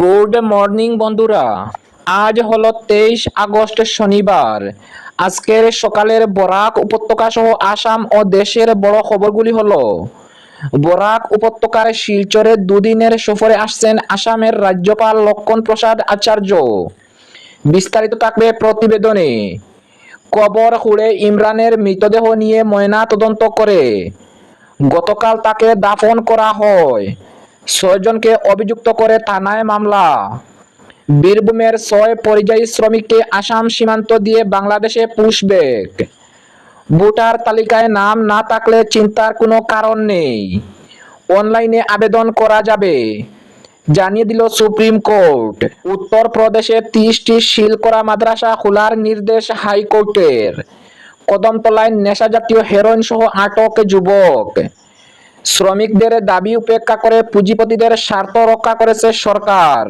Good morning, বন্ধুরা। আজ হলো তেইশ আগস্ট শনিবার। আজকের সকালের বরাক উপত্যকা সহ আসাম ও দেশের বড় খবরগুলি হলো, বরাক উপত্যকার শিলচরে দুদিনের সফরে আসছেন আসামের রাজ্যপাল লক্ষণ প্রসাদ আচার্য। বিস্তারিত থাকবে প্রতিবেদনে। কবর খুঁড়ে ইমরানের মৃতদেহ নিয়ে ময়না তদন্ত করে। গতকাল তাকে দাফন করা হয়। ছয়জনকে অভিযুক্ত করে থানায় মামলা। বীরভূমের ছয় পরিযায়ী শ্রমিককে আসাম সীমান্ত দিয়ে বাংলাদেশে পুষবেক। ভোটার তালিকায় নাম না থাকলে চিন্তার কোনো কারণ নেই। অনলাইনে আবেদন করা যাবে। জানিয়ে দিল সুপ্রিম কোর্ট। উত্তরপ্রদেশে তিরিশটি সিল করা মাদ্রাসা খোলার নির্দেশ হাইকোর্টের। কদমতলায় নেশা জাতীয় হেরোইন সহ আটক যুবক। শ্রমিকদের দাবি উপেক্ষা করে পুঁজিপতিদের স্বার্থ রক্ষা করেছে সরকার।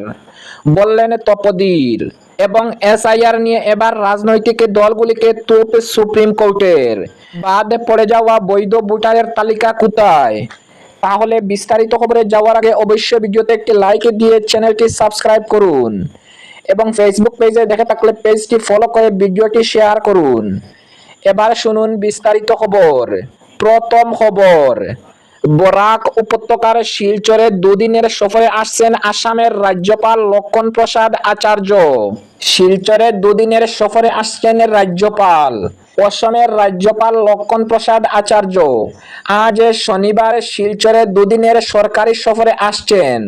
বললেন তপদির, এবং এসআইআর নিয়ে এবার রাজনৈতিক দলগুলিকে তোপ সুপ্রিম কোর্টের। বাদ পড়ে যাওয়া বৈধ ভোটারের তালিকা কোথায়? তাহলে বিস্তারিত খবরে যাওয়ার আগে অবশ্যই ভিডিওতে একটি লাইক দিয়ে চ্যানেলটি সাবস্ক্রাইব করুন, এবং ফেসবুক পেজে দেখে থাকলে পেজটি ফলো করে ভিডিওটি শেয়ার করুন। এবার শুনুন বিস্তারিত খবর। প্রথম খবর বরাক উপত্যকার শিলচরে দুদিনের সফরে আসছেন আসামের রাজ্যপাল লক্ষণ প্রসাদ আচার্য। শিলচরে দুদিনের সফরে আসছেন রাজ্যপাল অসমের রাজ্যপাল লক্ষণ প্রসাদ আচার্য। আজ শনিবার শিলচরে দুদিনের সরকারি সফরে আসছেন।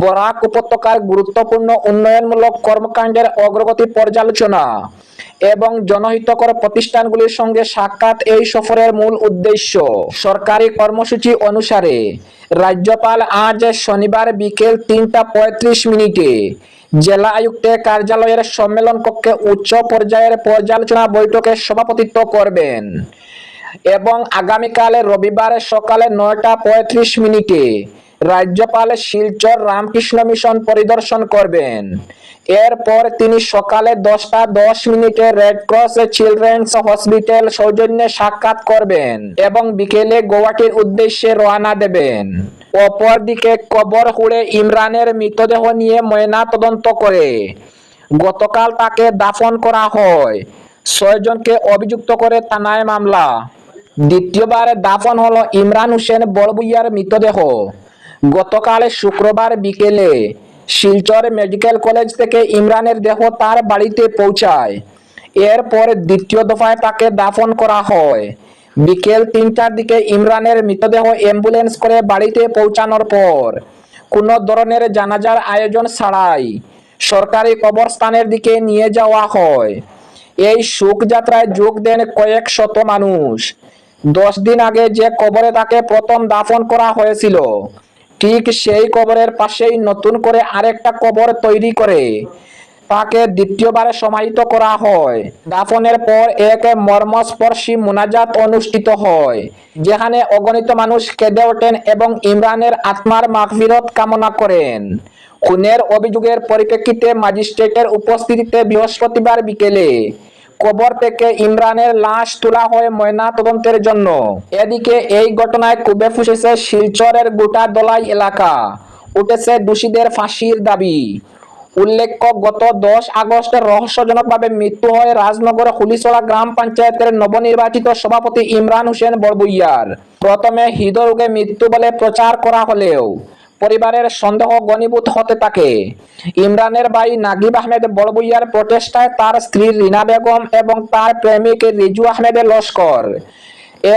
বরাক উপত্যকার গুরুত্বপূর্ণ উন্নয়নমূলক কর্মকাণ্ডের অগ্রগতি পর্যালোচনা। এবং জনহিতকর প্রতিষ্ঠানগুলির সঙ্গে সাক্ষাৎ এই সফরের মূল উদ্দেশ্য। সরকারি কর্মসূচি অনুসারে রাজ্যপাল আজ শনিবার বিকেল তিনটা পঁয়ত্রিশ মিনিটে জেলা আয়ুক্তের কার্যালয়ের সম্মেলন কক্ষে উচ্চ পর্যায়ের পর্যালোচনা বৈঠকে সভাপতিত্ব করবেন এবং আগামীকাল রবিবার সকালে নয়টা পঁয়ত্রিশ মিনিটে রাজ্যপাল শিলচর রামকৃষ্ণ মিশন পরিদর্শন করবেন। এরপর তিনি সকালে দশটা দশ মিনিটে রেড ক্রস চিলড্রেন্স হসপিটাল সৌজন্যে সাক্ষাৎ করবেন এবং বিকেলে গোয়াটির উদ্দেশ্যে রওনা দেবেন। অপরদিকে কবর হুড়ে ইমরানের মৃতদেহ নিয়ে ময়না তদন্ত করে। গতকাল তাকে দাফন করা হয়। ছয়জনকে অভিযুক্ত করে থানায় মামলা। দ্বিতীয়বার দাফন হলো ইমরান হোসেন বড়বুইয়ার মৃতদেহ। গতকাল শুক্রবার বিকেলে শিলচর মেডিকেল কলেজ থেকে ইমরানের দেহ তার বাড়িতে পৌঁছায়। এরপর দ্বিতীয় দফায় তাকে দাফন করা হয়। বিকেল তিনটার দিকে ইমরানের মৃতদেহ অ্যাম্বুলেন্স করে বাড়িতে পৌঁছানোর পর কোনো ধরনের জানাজার আয়োজন ছাড়াই সরকারি কবরস্থানের দিকে নিয়ে যাওয়া হয়। এই শোকযাত্রায় যোগ দেন কয়েক শত মানুষ। দশ দিন আগে যে কবরে তাকে প্রথম দাফন করা হয়েছিল ঠিক সেই কবরের পাশেই নতুন করে আরেকটা কবর তৈরি করে। তাকে দ্বিতীয়বারে সমাহিত করা হয়। দাফনের পর এক মর্মস্পর্শী মোনাজাত অনুষ্ঠিত হয়, যেখানে অগণিত মানুষ কেঁদে ওঠেন এবং ইমরানের আত্মার মাগফিরত কামনা করেন। খুনের অভিযোগের পরিপ্রেক্ষিতে ম্যাজিস্ট্রেটের উপস্থিতিতে বৃহস্পতিবার বিকেলে কবর থেকে ইমরানের লাশ তোলা হয় ময়না তদন্তের জন্য। এদিকে এই ঘটনায় কুবে ফুসেছে শিলচরের গোটা দলাই এলাকা। উঠেছে দোষীদের ফাঁসির দাবি। উল্লেখ্য, গত দশ আগস্ট রহস্যজনকভাবে মৃত্যু হয় রাজনগর হুলিছড়া গ্রাম পঞ্চায়েতের নবনির্বাচিত সভাপতি ইমরান হোসেন বড়বুইয়ার প্রথমে হৃদরোগে মৃত্যু বলে প্রচার করা হলেও পরিবারের সন্দেহ গণীভূত হতে থাকে। ইমরানের ভাই নাগিব আহমেদ বড়বুইয়ার প্রচেষ্টায় তার স্ত্রী রিনা বেগম এবং তার প্রেমিক রিজু আহমেদ লস্কর।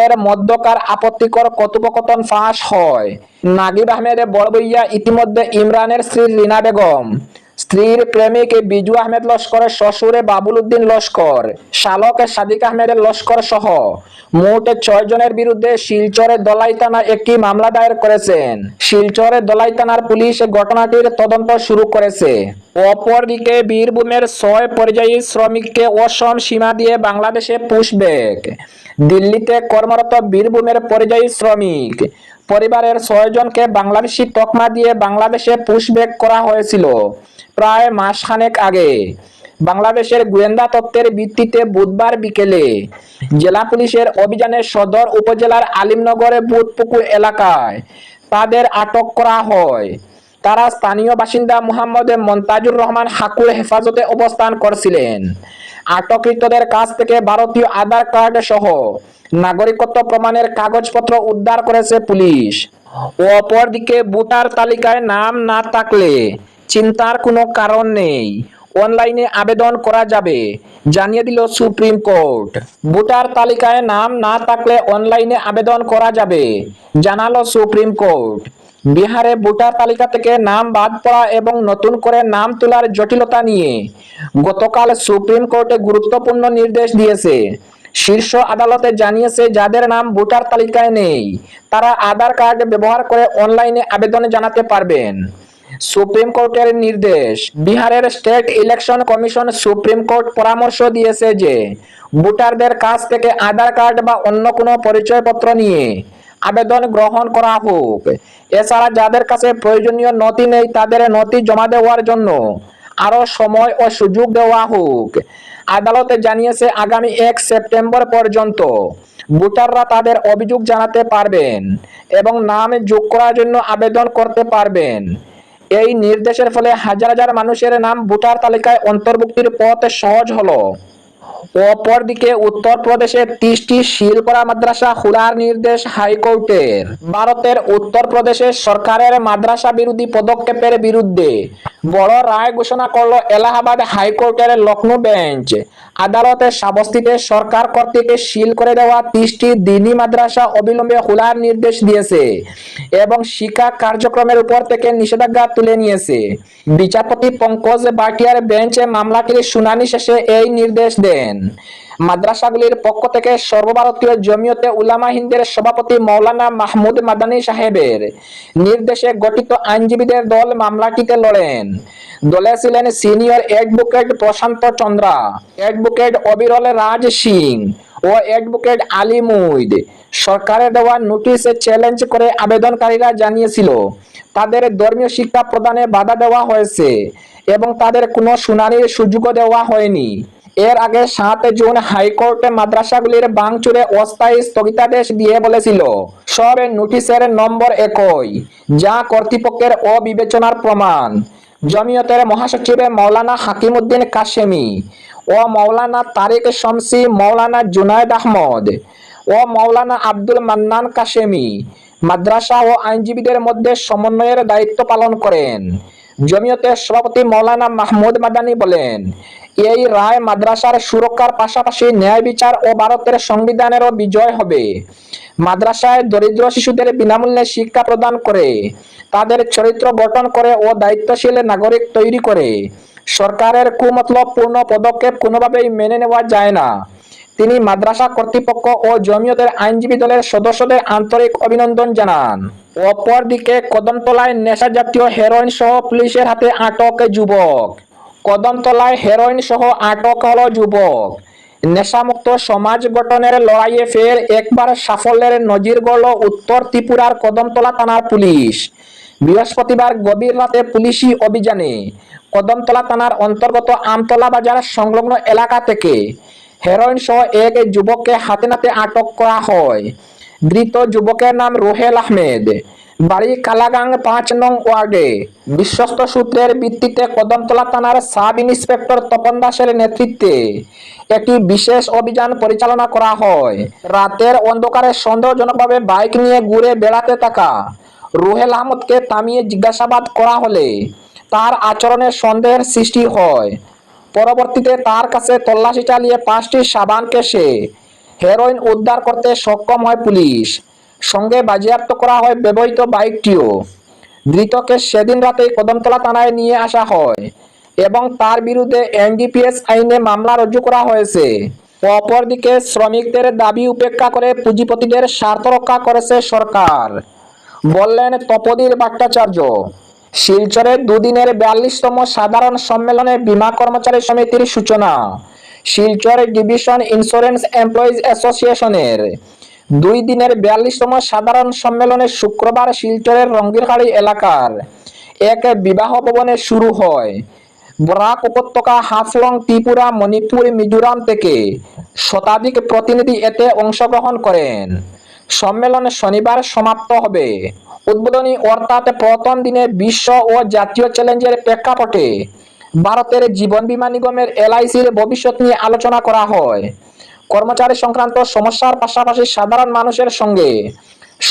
এর মধ্যকার আপত্তিকর কথোপকথন ফাঁস হয়। নাগিব আহমেদ বড়বইয়া ইতিমধ্যে ইমরানের স্ত্রী রিনা বেগম। স্ত্রীর প্রেমিক বিজু আহমেদ লস্করের শ্বশুরে বাবুল উদ্দিন লস্কর, শালক সাদিক আহমেদের লস্কর সহ মোট ছয় জনের বিরুদ্ধে শিলচরে দলাই থানায় একটি মামলা দায়ের করেছেন। শিলচরে দলাই থানার পুলিশ ঘটনাটির তদন্ত শুরু করেছে। অপরদিকে বীরভূমের ছয় পরিযায়ী শ্রমিককে অসম সীমা দিয়ে বাংলাদেশে পুষবেক দিল্লিতে কর্মরত বীরভূমের পরিযায়ী শ্রমিক, পরিবারের ছয়জনকে বাংলাদেশি তকমা দিয়ে বাংলাদেশে পুষবেক করা হয়েছিল। প্রায় মাসখানেক আগে। বাংলাদেশের গোয়েন্দা তত্ত্বের ভিত্তিতে বুধবার বিকেলে জেলা পুলিশের অভিযানে সদর উপজেলার আলিমনগরে বুধপুকুর এলাকায় তাদের আটক করা হয়। তারা স্থানীয় বাসিন্দা মুহাম্মদ মন্তাজুর রহমান হাকুর হেফাজতে অবস্থান করছিলেন। আটককৃতদের কাছ থেকে ভারতীয় আধার কার্ড সহ নাগরিকত্ব প্রমাণের কাগজপত্র উদ্ধার করেছে পুলিশ। অপরদিকে ভোটার তালিকায় নাম না থাকলে চিন্তার কোনো কারণ নেই। অনলাইনে আবেদন করা যাবে। জানিয়ে দিল সুপ্রিম কোর্ট। ভোটার তালিকায় নাম না থাকলে অনলাইনে আবেদন করা যাবে, জানালো সুপ্রিম কোর্ট। বিহারে ভোটার তালিকা থেকে নাম বাদ পড়া এবং নতুন করে নাম তোলার জটিলতা নিয়ে গতকাল সুপ্রিম কোর্টে গুরুত্বপূর্ণ নির্দেশ দিয়েছে। শীর্ষ আদালতে জানিয়েছে, যাদের নাম ভোটার তালিকায় নেই, তারা আধার কার্ড ব্যবহার করে অনলাইনে আবেদন জানাতে পারবেন। সুপ্রিম কোর্টের নির্দেশ। বিহারের state election commission supreme court পরামর্শ দিয়েছে যে, ভোটারদের কাছ থেকে আধার কার্ড বা অন্য কোনো পরিচয়পত্র নিয়ে আবেদন গ্রহণ করা হোক। এছাড়া যাদের কাছে প্রয়োজনীয় নথি নেই, তাদের নথি জমা দেওয়ার জন্য আরও সময় ও সুযোগ দেওয়া হোক। আদালতে জানিয়েছে, আগামী এক সেপ্টেম্বর পর্যন্ত ভোটাররা তাদের অভিযোগ জানাতে পারবেন এবং নাম যোগ করার জন্য আবেদন করতে পারবেন। এই নির্দেশের ফলে হাজার হাজার মানুষের নাম ভোটার তালিকায় অন্তর্ভুক্তির পথ সহজ হলো। অপরদিকে উত্তরপ্রদেশে তিরিশটি শিল করা মাদ্রাসা খোলার নির্দেশ হাইকোর্টের। ভারতের উত্তরপ্রদেশের সরকারের মাদ্রাসা বিরোধী পদক্ষেপের বিরুদ্ধে বড় রায় ঘোষণা করল এলাহাবাদ হাইকোর্টের লখনৌ বেঞ্চ। আদালতে সাবস্তিতে সরকার কর্তৃক সিল করে দেওয়া তিরিশটি দিনী মাদ্রাসা অবিলম্বে খোলার নির্দেশ দিয়েছে এবং শিক্ষা কার্যক্রমের উপর থেকে নিষেধাজ্ঞা তুলে নিয়েছে। বিচারপতি পঙ্কজ বাটিয়ার বেঞ্চে মামলাটির শুনানি শেষে এই নির্দেশ দেন। মাদ্রাসাগুলির পক্ষ থেকে সর্বভারতীয় জমিয়তে উলামা হিন্দের সভাপতি মৌলানা মাহমুদ মাদানী সাহেবের নির্দেশে গঠিত আইনজীবীদের দল মামলাটিতে লড়েন। দলে ছিলেন senior advocate Prashant Chandra, advocate Abiral Raj Singh ও অ্যাডভোকেট আলী মুইদ। সরকারের দেওয়া নোটিশে চ্যালেঞ্জ করে আবেদনকারীরা জানিয়েছিল, তাদের ধর্মীয় শিক্ষা প্রদানে বাধা দেওয়া হয়েছে এবং তাদের কোনো শুনানির সুযোগও দেওয়া হয়নি। এর আগে সাত জুন হাইকোর্টে মাদ্রাসাগুলির ভাঙচুরে অস্থায়ী স্থগিতাদেশ দিয়ে বলেছিল। সব নোটিশের নম্বর একই, যা কর্তৃপক্ষের অবিবেচনার প্রমাণ। জমিয়তের মহাসচিব মৌলানা হাকিমউদ্দিন কাশেমি ও মৌলানা তারিক শমসি মৌলানা জুনায়দ আহমদ ও মৌলানা আব্দুল মান্নান কাশেমি মাদ্রাসা ও আইনজীবীদের মধ্যে সমন্বয়ের দায়িত্ব পালন করেন। জমিয়তের সভাপতি মৌলানা মাহমুদ মাদানী বলেন এই রায় মাদ্রাসার সুরক্ষার পাশাপাশি ন্যায় বিচার ও ভারতের সংবিধানেরও বিজয় হবে। মাদ্রাসায় দরিদ্র শিশুদের বিনামূল্যে শিক্ষা প্রদান করে, তাদের চরিত্র গঠন করে ও দায়িত্বশীল নাগরিক তৈরি করে। সরকারের কুমতলবপূর্ণ পদক্ষেপ কোনোভাবেই মেনে নেওয়া যায় না। তিনি মাদ্রাসা কর্তৃপক্ষ ও জমিয়তের আইনজীবী দলের সদস্যদের আন্তরিক অভিনন্দন জানান। অপরদিকে কদমতলায় নেশা জাতীয় হেরোইন সহ পুলিশের হাতে আটক যুবক। কদমতলায় হেরোইন সহ আটক হল যুবক নেশামুক্ত সমাজ গঠনের লড়াইয়ে ফের একবার সাফল্যের নজির গড়ল উত্তর ত্রিপুরার কদমতলা থানার পুলিশ বৃহস্পতিবার গভীর রাতে পুলিশি অভিযানে কদমতলা থানার অন্তর্গত আমতলা বাজার সংলগ্ন এলাকা থেকে হেরোইন সহ এক যুবককে হাতে নাতে আটক করা হয়। ধৃত যুবকের নাম রোহেল আহমেদ। বাড়ি কালাগাং পাঁচ নং ওয়ার্ডে। বিশ্বস্ত সূত্রের ভিত্তিতে কদমতলা থানার সাব ইন্সপেক্টর তপন দাসের নেতৃত্বে একটি বিশেষ অভিযান পরিচালনা করা হয়। রাতের অন্ধকারে সন্দেহজনকভাবে বাইক নিয়ে ঘুরে বেড়াতে থাকা রুহেল আহমদকে থামিয়ে জিজ্ঞাসাবাদ করা হলে তার আচরণে সন্দেহের সৃষ্টি হয়। পরবর্তীতে তার কাছে তল্লাশি চালিয়ে পাঁচটি সাবান কেসে হেরোইন উদ্ধার করতে সক্ষম হয় পুলিশ। সঙ্গে বাজেয়াপ্ত করা হয় ব্যবহৃত বাইকটিও। ধৃতকে সেদিন রাতেই কদমতলা থানায় নিয়ে আসা হয় এবং তার বিরুদ্ধে এনডিপিএস আইনে মামলা রুজু করা হয়েছে। অপরদিকে শ্রমিকদের দাবি উপেক্ষা করে পুঁজিপতিদের স্বার্থ রক্ষা করেছে সরকার। বললেন তপোদীর ভট্টাচার্য শিলচরের দুদিনের বিয়াল্লিশতম সাধারণ সম্মেলনে বীমা কর্মচারী সমিতির সূচনা, শিলচর ডিভিশন ইন্স্যুরেন্স এমপ্লয়িজ অ্যাসোসিয়েশনের। দুই দিনের বিয়াল্লিশতম সাধারণ সম্মেলনে শুক্রবার শিলচরের রঙ্গিরখাড়ি এলাকার এক বিবাহ ভবনে শুরু হয়। বরাক উপত্যকা হাফলং, ত্রিপুরা, মণিপুর, মিজোরাম থেকে শতাধিক প্রতিনিধি এতে অংশগ্রহণ করেন। সম্মেলন শনিবার সমাপ্ত হবে। উদ্বোধনী অর্থাৎ প্রথম দিনে বিশ্ব ও জাতীয় চ্যালেঞ্জের প্রেক্ষাপটে ভারতের জীবন বীমা নিগমের এলআইসির ভবিষ্যৎ নিয়ে আলোচনা করা হয়। কর্মচারী সংক্রান্ত সমস্যার পাশাপাশি সাধারণ মানুষের সঙ্গে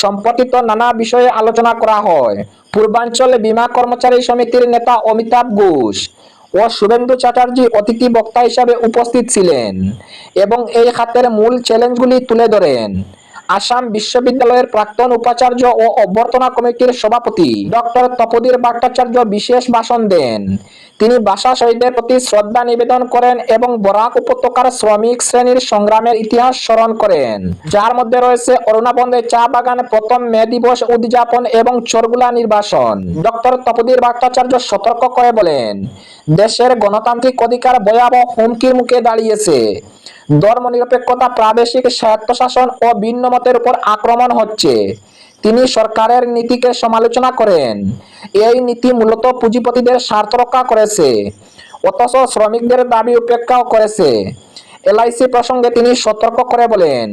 সম্পর্কিত নানা বিষয়ে আলোচনা করা হয়। পূর্বাঞ্চল বিমা কর্মচারী সমিতির নেতা অমিতাভ ঘোষ ও শুভেন্দু চ্যাটার্জি অতিথি বক্তা হিসাবে উপস্থিত ছিলেন এবং এই খাতের মূল চ্যালেঞ্জগুলি তুলে ধরেন। আসাম বিশ্ববিদ্যালয়ের প্রাক্তন উপাচার্য ও অভ্যর্থনা কমিটির সভাপতি ডক্টর তপোদীর ভট্টাচার্য বিশেষ ভাষণ দেন। তিনি ভাষা শহীদদের প্রতি শ্রদ্ধা নিবেদন করেন এবং বরাক উপত্যকার শ্রমিক শ্রেণির সংগ্রামের ইতিহাস স্মরণ করেন। যার মধ্যে রয়েছে অরুণাবন্ধে চা বাগান, প্রথম মে দিবস উদযাপন এবং চরগুলা নির্বাসন। ডক্টর তপোদীর ভট্টাচার্য সতর্ক করে বলেন, দেশের গণতান্ত্রিক অধিকার ভয়াবহ হুমকির মুখে দাঁড়িয়েছে। ধর্মনিরপেক্ষতা, প্রাদেশিক স্বায়ত্তশাসন ও ভিন্ন মতের উপর আক্রমণ হচ্ছে। তিনি সরকারের নীতিকে সমালোচনা করেন। এই নীতি মূলত পুঁজিপতিদের স্বার্থ রক্ষা করেছে, অথচ শ্রমিকদের দাবি উপেক্ষাও করেছে। এলআইসি প্রসঙ্গে তিনি সতর্ক করে বলেন,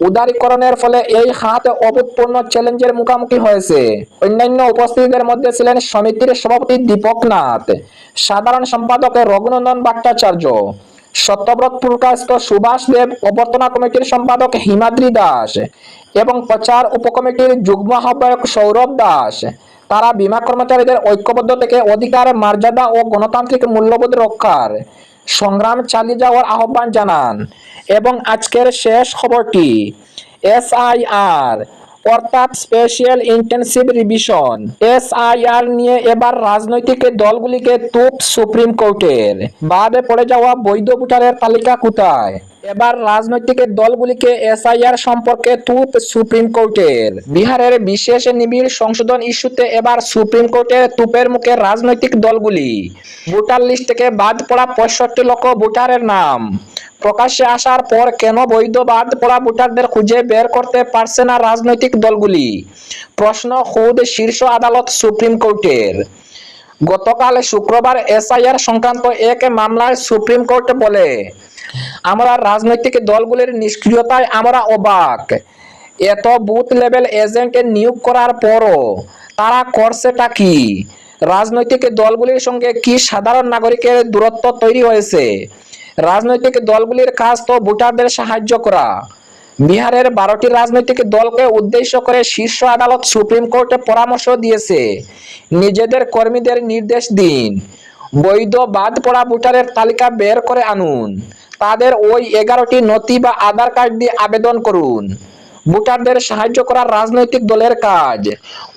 উদারীকরণের ফলে এই খাত অভূতপূর্ণ চ্যালেঞ্জের মুখোমুখি হয়েছে। অন্যান্য উপস্থিতদের মধ্যে ছিলেন সমিতির সভাপতি দীপক নাথ, সাধারণ সম্পাদক রঘুনন্দন ভট্টাচার্য সত্যব্রত পুরকাস্ত সুভাষ দেব অভ্যর্থনা কমিটির সম্পাদক হিমাদ্রি দাস এবং প্রচার উপকমিটির যুগ্ম আহ্বায়ক সৌরভ দাস। তারা বীমা কর্মচারীদের ঐক্যবদ্ধ থেকে অধিকার, মর্যাদা ও গণতান্ত্রিক মূল্যবোধ রক্ষার সংগ্রাম চালিয়ে যাওয়ার আহ্বান জানান। এবং আজকের শেষ খবরটি এসআইআর অর্থাৎ স্পেশাল ইন্টেন্সিভ রিভিশন এসআইআর নিয়ে এবার রাজনৈতিক দলগুলিকে তুপ সুপ্রিম কোর্টের বাদে পড়ে যাওয়া বৈধ ভোটারের তালিকা কোথায়? এবার রাজনৈতিক দলগুলিকে এসআইআর সম্পর্কে তুপ সুপ্রিম কোর্টের বিহারের বিশেষ নিবিড় সংশোধন ইস্যুতে এবার সুপ্রিম কোর্টের তুপের মুখে রাজনৈতিক দলগুলি। ভোটার লিস্ট থেকে বাদ পড়া পঁয়ষট্টি লক্ষ ভোটারের নাম। প্রকাশ্যে আসার পর কেন বৈধ বাদ পড়া ভোটারদের খুঁজে বের করতে পারছে না রাজনৈতিক দলগুলি? প্রশ্ন খুদ শীর্ষ আদালত সুপ্রিম কোর্টের। গতকাল শুক্রবার এসআইআর সংক্রান্ত এক মামলায় সুপ্রিম কোর্ট বলে, আমরা রাজনৈতিক দলগুলির নিষ্ক্রিয়তায় আমরা অবাক। এত বুথ লেভেল এজেন্ট নিয়োগ করার পরও তারা করছেটা কি? রাজনৈতিক দলগুলির সঙ্গে কি সাধারণ নাগরিকের দূরত্ব তৈরি হয়েছে? রাজনৈতিক দলগুলির কাজ তো ভোটারদের সাহায্য করা। বিহারের বারোটি রাজনৈতিক দলকে উদ্দেশ্য করে শীর্ষ আদালত সুপ্রিম কোর্টে পরামর্শ দিয়েছে। নিজেদের কর্মীদের নির্দেশ দিন। বৈধ বাদ পড়া ভোটারের তালিকা বের করে আনুন। তাদের ওই এগারোটি নথি বা আধার কার্ড দিয়ে আবেদন করুন। ভোটারদের সাহায্য করা রাজনৈতিক দলের কাজ।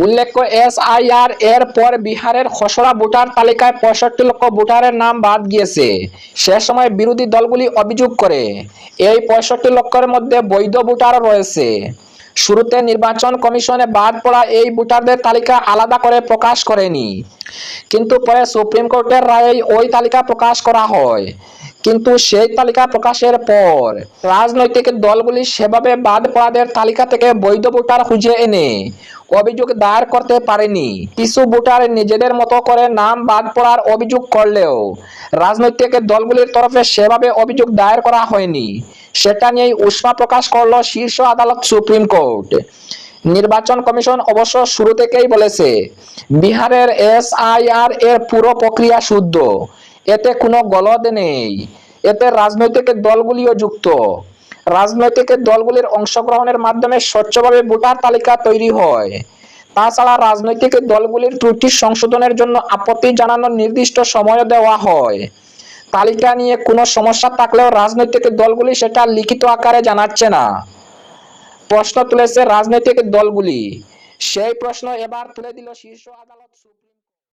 উল্লেখ্য, এসআইআর এর পর বিহারের খসড়া ভোটার তালিকায় পঁয়ষট্টি লক্ষ ভোটারের নাম বাদ গিয়েছে। সে সময় বিরোধী দলগুলি অভিযোগ করে, এই পঁয়ষট্টি লক্ষের মধ্যে বৈধ ভোটারও রয়েছে। শুরুতে নির্বাচন কমিশনে বাদ পড়া এই ভোটারদের তালিকা আলাদা করে প্রকাশ করেনি। কিন্তু পরে সুপ্রিম কোর্টের রায়ে ওই তালিকা প্রকাশ করা হয়। কিন্তু সেই তালিকা প্রকাশের পর রাজনৈতিক দলগুলি সেভাবে বাদ পড়াদের তালিকা থেকে বৈধ ভোটার খুঁজে এনে অভিযোগ দায়ের করতে পারেনি। কিছু ভোটার নিজেদের মতো করে নাম বাদ পড়ার অভিযোগ করলেও রাজনৈতিক দলগুলির তরফে সেভাবে অভিযোগ দায়ের করা হয়নি। সেটা নিয়েই উষ্মা প্রকাশ করল শীর্ষ আদালত সুপ্রিম কোর্ট। নির্বাচন কমিশন অবশ্য শুরু থেকেই বলেছে, বিহারের এসআইআর এর পুরো প্রক্রিয়া শুদ্ধ। এতে কোনো গলদ নেই। এতে রাজনৈতিক দলগুলিও যুক্ত। রাজনৈতিক দলগুলির অংশগ্রহণের মাধ্যমে স্বচ্ছভাবে ভোটার তালিকা তৈরি হয়। তাছাড়া রাজনৈতিক দলগুলির ত্রুটি সংশোধনের জন্য আপত্তি জানানোর নির্দিষ্ট সময় দেওয়া হয়। তালিকা নিয়ে কোনো সমস্যা থাকলেও রাজনৈতিক দলগুলি সেটা লিখিত আকারে জানাচ্ছে না। প্রশ্ন তুলেছে রাজনৈতিক দলগুলি। সেই প্রশ্ন এবার তুলে দিল শীর্ষ আদালত